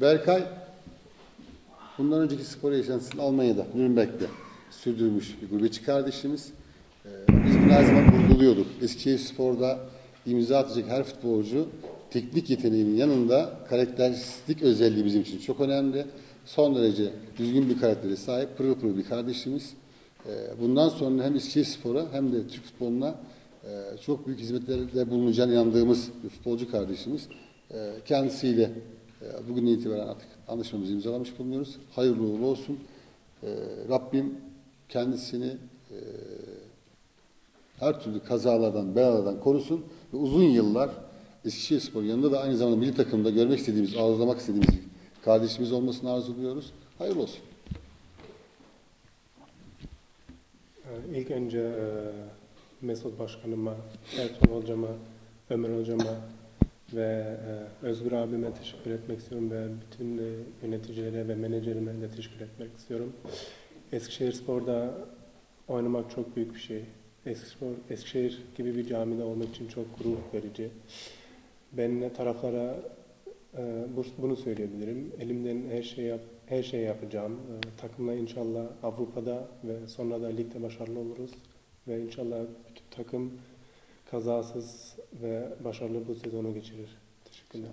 Berkay bundan önceki spor yaşantısını Almanya'da, Nürnberg'de sürdürmüş bir gurbetçi kardeşimiz. Ee, Biz bunu her zaman vurguluyorduk. Eskişehir Spor'da imza atacak her futbolcu teknik yeteneğinin yanında karakteristik özelliği bizim için çok önemli. Son derece düzgün bir karaktere sahip, pırıl pırıl bir kardeşimiz. Ee, Bundan sonra hem Eskişehir Spor'a hem de Türk futboluna e, çok büyük hizmetlerde bulunacağına inandığımız bir futbolcu kardeşimiz. Ee, Kendisiyle bugün itibaren artık anlaşmamızı imzalamış bulunuyoruz. Hayırlı uğurlu olsun. Ee, Rabbim kendisini e, her türlü kazalardan, belalardan korusun ve uzun yıllar Eskişehir Spor yanında da aynı zamanda milli takımda görmek istediğimiz, arzulamak istediğimiz kardeşimiz olmasını arzuluyoruz. Hayırlı olsun. Ee, İlk önce e, Mesut Başkanıma, Ertuğrul Hocama, Ömer Hocama ve e, Özgür abime teşekkür etmek istiyorum ve bütün e, yöneticilere ve menajerime de teşekkür etmek istiyorum. Eskişehir Spor'da oynamak çok büyük bir şey. Eskişehir, Eskişehir gibi bir camide olmak için çok gurur verici. Ben taraflara e, bu- bunu söyleyebilirim. Elimden her şeyi yap, her şeyi yapacağım. E, takımla inşallah Avrupa'da ve sonra da ligde başarılı oluruz ve inşallah bütün takım kazasız ve başarılı bu sezonu geçirir. Teşekkürler.